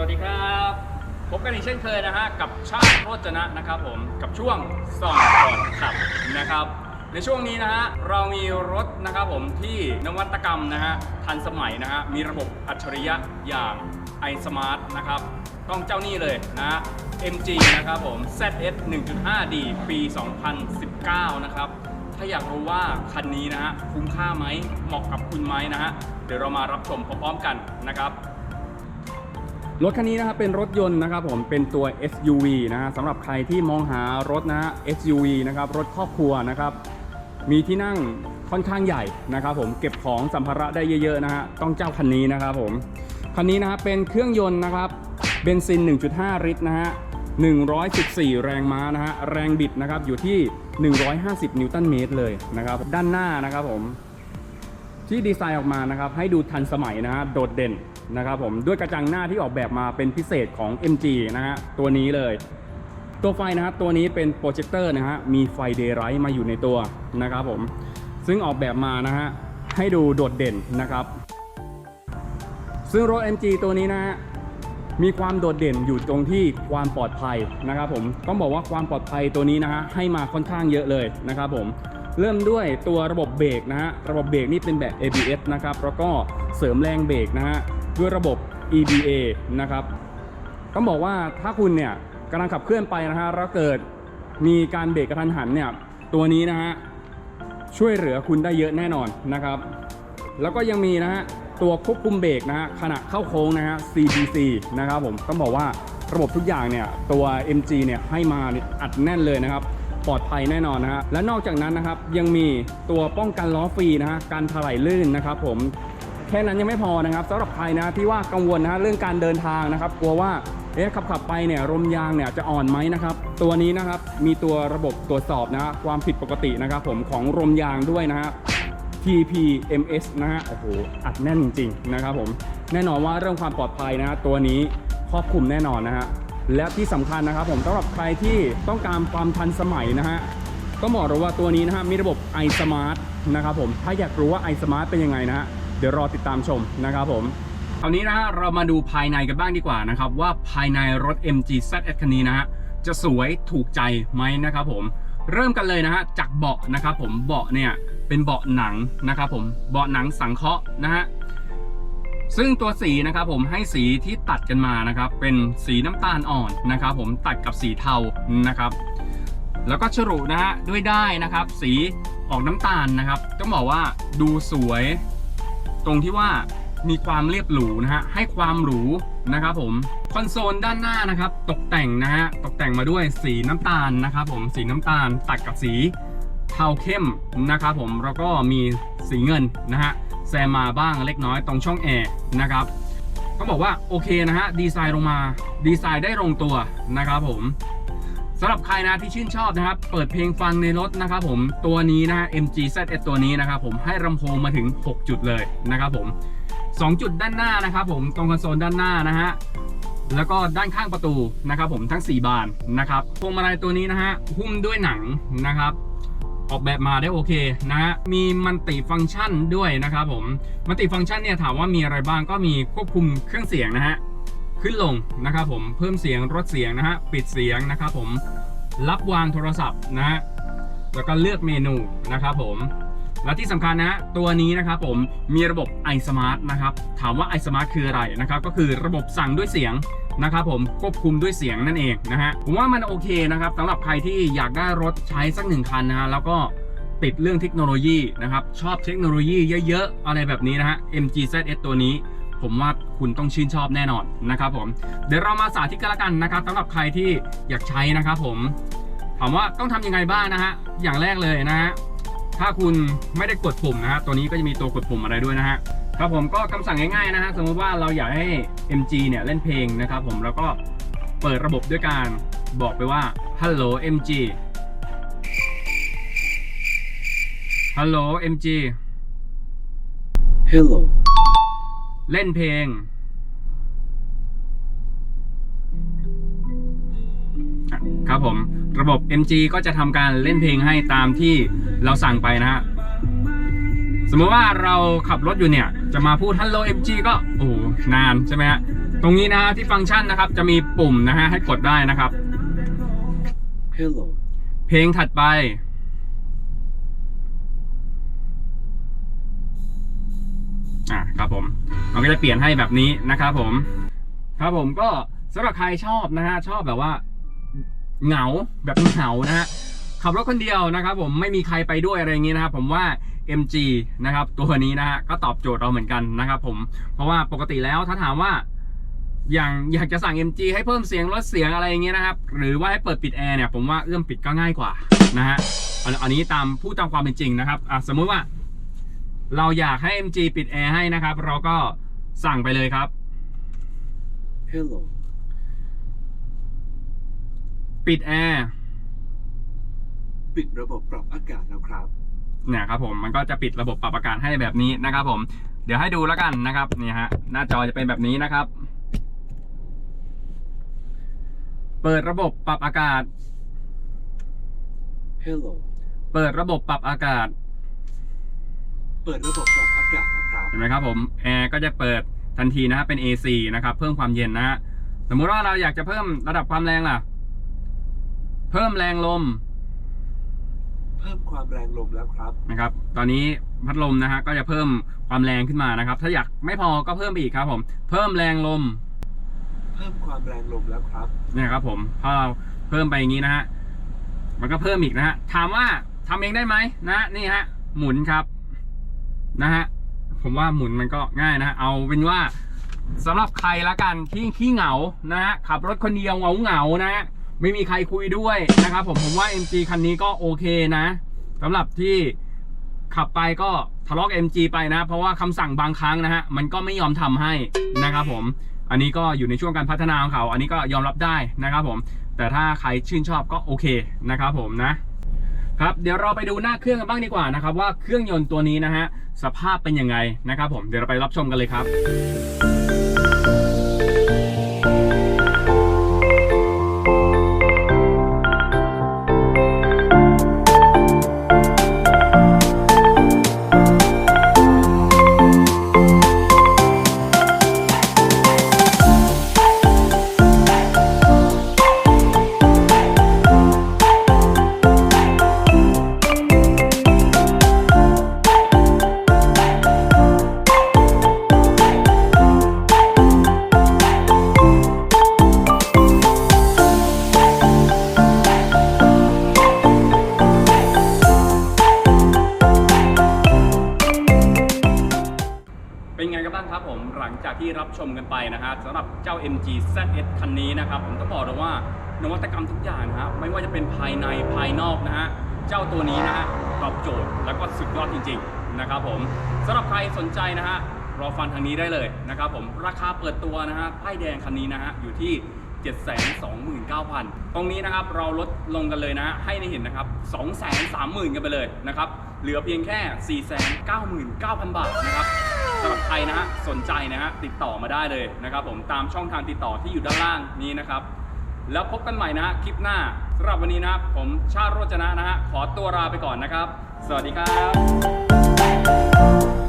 สวัสดีครับ พบกันอีกเช่นเคยนะฮะกับชาติโรจนะนะครับผมกับช่วงส่องก่อนขับนะครับ ในช่วงนี้นะฮะเรามีรถนะครับผมที่นวัตกรรมนะฮะทันสมัยนะฮะมีระบบอัจฉริยะอย่างไอสมาร์ตนะครับต้องเจ้านี่เลยนะ MG นะครับผม ZS 1.5D ปี 2019 นะครับ ถ้าอยากรู้ว่าคันนี้นะฮะคุ้มค่าไหมเหมาะกับคุณไหมนะฮะเดี๋ยวเรามารับชมพร้อมๆกันนะครับ รถคันนี้นะครับเป็นรถยนต์นะครับผมเป็นตัว SUV นะฮะสำหรับใครที่มองหารถนะฮะ SUV นะครับรถครอบครัวนะครับมีที่นั่งค่อนข้างใหญ่นะครับผมเก็บของสัมภาระได้เยอะๆนะฮะต้องเจ้าคันนี้นะครับผมคันนี้นะครับเป็นเครื่องยนต์นะครับเบนซิน 1.5 ลิตรนะฮะ114 แรงม้านะฮะแรงบิดนะครับอยู่ที่ 150 นิวตันเมตรเลยนะครับด้านหน้านะครับผม ที่ดีไซน์ออกมานะครับให้ดูทันสมัยนะฮะโดดเด่นนะครับผมด้วยกระจังหน้าที่ออกแบบมาเป็นพิเศษของ MG นะฮะตัวนี้เลย ตัวไฟนะครับตัวนี้เป็นโปรเจคเตอร์นะฮะมีไฟเดย์ไรท์มาอยู่ในตัวนะครับผมซึ่งออกแบบมานะฮะให้ดูโดดเด่นนะครับ ซึ่งรถ MG ตัวนี้นะฮะมีความโดดเด่นอยู่ตรงที่ความปลอดภัยนะครับผมต้องบอกว่าความปลอดภัยตัวนี้นะฮะให้มาค่อนข้างเยอะเลยนะครับผม เริ่มด้วยตัวระบบเบรกนะฮะ ระบบเบรกนี่เป็นแบบ ABS นะครับ แล้วก็เสริมแรงเบรกนะฮะ ด้วยระบบ EBA นะครับ ต้องบอกว่าถ้าคุณเนี่ยกำลังขับเคลื่อนไปนะฮะ แล้วเกิดมีการเบรกกระทันหันเนี่ย ตัวนี้นะฮะ ช่วยเหลือคุณได้เยอะแน่นอนนะครับ แล้วก็ยังมีนะฮะ ตัวควบคุมเบรกนะฮะ ขณะเข้าโค้งนะฮะ CBC นะครับผม ต้องบอกว่าระบบทุกอย่างเนี่ย ตัว MG เนี่ยให้มาอัดแน่นเลยนะครับ ปลอดภัยแน่นอนนะฮะและนอกจากนั้นนะครับยังมีตัวป้องกันล้อฟรีนะฮะการถลายลื่นนะครับผมแค่นั้นยังไม่พอนะครับสำหรับใครนะที่ว่ากังวลนะฮะเรื่องการเดินทางนะครับ กลัวว่าเอ๊ะขับขับไปเนี่ยลมยางเนี่ยจะอ่อนไหมนะครับ ตัวนี้นะครับมีตัวระบบตรวจสอบนะฮะความผิดปกตินะครับผมของลมยางด้วยนะฮะ TPMS นะฮะโอ้โหอัดแน่นจริงๆนะครับผมแน่นอนว่าเรื่องความปลอดภัยนะฮะตัวนี้ครอบคลุมแน่นอนนะฮะ และที่สำคัญนะครับผมสำหรับใครที่ต้องการความทันสมัยนะฮะก็บอกเลยว่าตัวนี้นะฮะมีระบบ iSmart นะครับผมถ้าอยากรู้ว่า iSmart เป็นยังไงนะฮะเดี๋ยวรอติดตามชมนะครับผมคราวนี้นะฮะเรามาดูภายในกันบ้างดีกว่านะครับว่าภายในรถ MG ZS คันนี้นะฮะจะสวยถูกใจไหมนะครับผมเริ่มกันเลยนะฮะจากเบาะนะครับผมเบาะเนี่ยเป็นเบาะหนังนะครับผมเบาะหนังสังเคราะห์นะฮะ ซึ่งตัวสีนะครับผมให้สีที่ตัดกันมานะครับเป็นสีน้ำตาลอ่อนนะครับผมตัดกับสีเทานะครับ แล้วก็ฉลุนะฮะด้วยได้นะครับ สีออกน้ำตาลนะครับต้องบอกว่าดูสวย ตรงที่ว่ามีความเรียบหรูนะฮะให้ความหรูนะครับผมคอนโซลด้านหน้านะครับ ตกแต่งนะฮะตกแต่งมาด้วยสีน้ำตาลนะครับผมสีน้ำตาลตัดกับสี เทาเข้มนะครับผมแล้วก็มีสีเงินนะฮะแซมมาบ้างเล็กน้อยตรงช่องแอร์นะครับก็บอกว่าโอเคนะฮะดีไซน์ลงมาดีไซน์ได้ลงตัวนะครับผมสำหรับใครนะที่ชื่นชอบนะครับ เปิดเพลงฟังในรถนะครับผมตัวนี้นะฮะ MG ZS ตัวนี้นะครับผมให้ลำโพงมาถึง 6 จุดเลยนะครับผม 2 จุดด้านหน้านะครับผมตรงคอนโซลด้านหน้านะฮะแล้วก็ด้านข้างประตูนะครับผมทั้ง 4 บานนะครับพวงมาลัยตัวนี้นะฮะหุ้มด้วยหนังนะครับ ออกแบบมาได้โอเคนะฮะมีมัลติฟังก์ชันด้วยนะครับผมมัลติฟังก์ชันเนี่ยถามว่ามีอะไรบ้างก็มีควบคุมเครื่องเสียงนะฮะขึ้นลงนะครับผมเพิ่มเสียงลดเสียงนะฮะปิดเสียงนะครับผมรับวางโทรศัพท์นะฮะแล้วก็เลือกเมนูนะครับผม และที่สำคัญนะฮะตัวนี้นะครับผมมีระบบ iSmart นะครับถามว่า iSmart คืออะไรนะครับก็คือระบบสั่งด้วยเสียงนะครับผมควบคุมด้วยเสียงนั่นเองนะฮะผมว่ามันโอเคนะครับสำหรับใครที่อยากได้รถใช้สักหนึ่งคันนะฮะแล้วก็ติดเรื่องเทคโนโลยีนะครับชอบเทคโนโลยีเยอะๆ อะไรแบบนี้นะฮะ MG ZS ตัวนี้ ผมว่าคุณต้องชื่นชอบแน่นอนนะครับผมเดี๋ยวเรามาสาธิตกันละกันนะครับสำหรับใครที่อยากใช้นะครับผมถามว่าต้องทำยังไงบ้างนะฮะอย่างแรกเลยนะฮะ ถ้าคุณไม่ได้กดปุ่มนะฮะตัวนี้ก็จะมีตัวกดปุ่มอะไรด้วยนะฮะครับผมก็คำสั่งง่ายๆนะฮะสมมติว่าเราอยากให้ MG เนี่ยเล่นเพลงนะครับผมแล้วก็เปิดระบบด้วยการบอกไปว่า Hello MG Hello MG Hello. เล่นเพลง ครับผมระบบ MG ก็จะทำการเล่นเพลงให้ตามที่เราสั่งไปนะฮะสมมติว่าเราขับรถอยู่เนี่ย จะมาพูด Hello MG ก็โอ้โหนานใช่ไหมฮะตรงนี้นะฮะที่ฟังก์ชันนะครับจะมีปุ่มนะฮะให้กดได้นะครับ Hello. เพลงถัดไป อะครับผมมันก็จะเปลี่ยนให้แบบนี้นะครับผม ครับผมก็สำหรับใครชอบนะฮะชอบแบบว่า เหงาแบบเหงานะฮะขับรถคนเดียวนะครับ ผมไม่มีใครไปด้วยอะไรอย่างนี้นะครับ ผมว่า MG นะครับตัวนี้นะฮะก็ตอบโจทย์เราเหมือนกันนะครับผมเพราะว่าปกติแล้วถ้าถามว่าอย่างอยากจะสั่ง MG ให้เพิ่มเสียงลดเสียงอะไรอย่างเงี้ยนะครับ หรือว่าให้เปิดปิดแอร์เนี่ยผมว่าเอื้อมปิดก็ง่ายกว่านะฮะอันอันนี้ตามพูดตามความเป็นจริงนะครับอะสมมุติว่า เราอยากให้ MG ปิดแอร์ให้นะครับ เราก็สั่งไปเลยครับ Hello ปิดแอร์ปิดระบบปรับอากาศแล้วครับเนี่ยครับผมมันก็จะปิดระบบปรับอากาศให้แบบนี้นะครับ ผม เดี๋ยวให้ดูแล้วกันนะครับนี่ฮะหน้าจอจะเป็นแบบนี้นะครับ เปิดระบบปรับอากาศ Hello เปิดระบบปรับอากาศ เปิดระบบปรับอากาศแล้วครับเห็นไหมครับผมแอร์ก็จะเปิดทันทีนะฮะเป็น AC นะครับ เพิ่มความเย็นนะฮะสมมุติว่าเราอยากจะเพิ่มระดับความแรงล่ะ เพิ่มแรงลมเพิ่มความแรงลมแล้วครับ นะครับ ตอนนี้พัดลมนะฮะก็จะเพิ่มความแรงขึ้นมานะครับ ถ้าอยากไม่พอก็เพิ่มไปอีกครับ ผม เพิ่มแรงลม เพิ่มความแรงลมแล้วครับเนี่ยครับ ผมพอเราเพิ่มไปอย่างนี้นะฮะมันก็เพิ่มอีกนะฮะถามว่าทำเองได้ไหมนะนี่ฮะ หมุนครับ นะฮะผมว่าหมุนมันก็ง่ายนะเอาเป็นว่าสำหรับใครละกันที่ขี้เหงานะฮะขับรถคนเดียวเหงาเหงาๆนะฮะ ไม่มีใครคุยด้วยนะครับผมผมว่า MG คันนี้ก็โอเคนะสำหรับที่ขับไปก็ทะเลาะ MG ไปนะ เพราะว่าคำสั่งบางครั้งนะฮะมันก็ไม่ยอมทำให้นะครับผมอันนี้ก็อยู่ในช่วงการพัฒนาของเขา อันนี้ก็ยอมรับได้นะครับผม แต่ถ้าใครชื่นชอบก็โอเคนะครับผมนะครับ เดี๋ยวเราไปดูหน้าเครื่องกันบ้างดีกว่านะครับ ว่าเครื่องยนต์ตัวนี้นะฮะสภาพเป็นยังไงนะครับผม เดี๋ยวเราไปรับชมกันเลยครับ นะฮะสำหรับเจ้า MG ZS คันนี้นะครับ ผมต้องบอกเลยว่านวัตกรรมทุกอย่างนะฮะไม่ว่าจะเป็นภายในภายนอกนะฮะเจ้าตัวนี้นะฮะตอบโจทย์แล้วก็สุดยอดจริง ๆ นะครับผมสำหรับใครสนใจนะฮะรอฟังทางนี้ได้เลยนะครับผมราคาเปิดตัวนะฮะป้ายแดงคันนี้นะฮะอยู่ที่ 729,000 ตรงนี้นะครับเราลดลงกันเลยนะฮะให้ในเห็นนะครับ 230,000 กันไปเลยนะครับ เหลือเพียงแค่ 499,000 บาทนะครับ สำหรับใครนะฮะสนใจนะฮะติดต่อมาได้เลยนะครับ ผมตามช่องทางติดต่อที่อยู่ด้านล่างนี้นะครับ แล้วพบกันใหม่นะคลิปหน้าสำหรับวันนี้นะผมชาติโรจนะนะฮะขอตัวลาไปก่อนนะครับ สวัสดีครับ